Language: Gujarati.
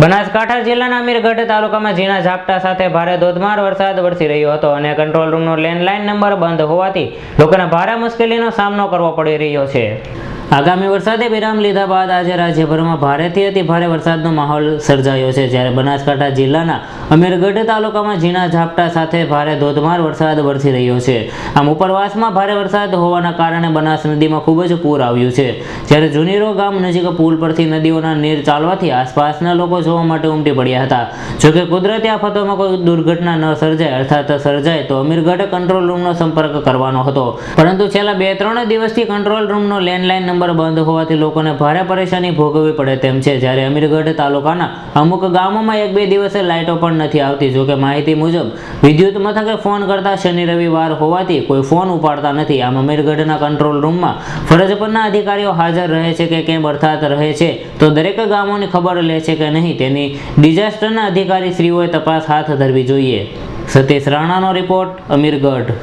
બનાસકાંઠા જિલ્લાના અમીરગઢ તાલુકામાં ઝીણા ઝાપટા સાથે ભારે ધોધમાર વરસાદ વરસી રહ્યો હતો અને કંટ્રોલ રૂમનો લેન્ડલાઇન નંબર બંધ હોવાથી લોકોને ભારે મુશ્કેલીનો સામનો કરવો પડી રહ્યો છે. આગામી વરસાદે વિરામ લીધા બાદ આજે રાજ્યભરમાં ભારેથી અતિ ભારે વરસાદનો માહોલ સર્જાયો છે. જ્યારે બનાસકાંઠા જિલ્લાના અમીરગઢ તાલુકામાં ઝીણા ઝાપટા સાથે ભારે ધોધમાર વરસાદ વરસી રહ્યો છે. આમ ઉપરવાસમાં ભારે વરસાદ હોવાના કારણે બનાસ નદીમાં ખૂબ જ પૂર આવ્યું છે. જ્યારે જુનીરો ગામ નજીક પુલ પરથી નદીઓના નીર ચાલવાથી આસપાસના લોકો જોવા માટે ઉમટી પડ્યા હતા. જોકે કુદરતી આફતોમાં કોઈ દુર્ઘટના ન સર્જાય, અર્થાત સર્જાય, તો અમીરગઢ કંટ્રોલ રૂમનો સંપર્ક કરવાનો હતો. પરંતુ છેલ્લા બે ત્રણ દિવસથી કંટ્રોલ રૂમનો લેન્ડલાઇન નંબર બંધ હોવાથી લોકોને ભારે પરેશાની ભોગવવી પડે તેમ છે. જ્યારે અમીરગઢ તાલુકાના અમુક ગામોમાં એક બે દિવસે લાઇટો પણ નથી આવતી. જોકે માહિતી મુજબ, વિદ્યુત મથકે ફોન કરતા શનિ, રવિવાર હોવાથી કોઈ ફોન ઉપાડતા નથી. આમ અમીરગઢના કંટ્રોલ રૂમમાં ફરજ પરના અધિકારીઓ હાજર રહે છે કે કેમ અર્થાત રહે છે, તો દરેક ગામોની ખબર લે છે કે નહીં. તેની ડિઝાસ્ટરના અધિકારી શ્રીઓએ તપાસ હાથ ધરવી જોઈએ. સતીશ રાણાનો રિપોર્ટ, અમીરગઢ.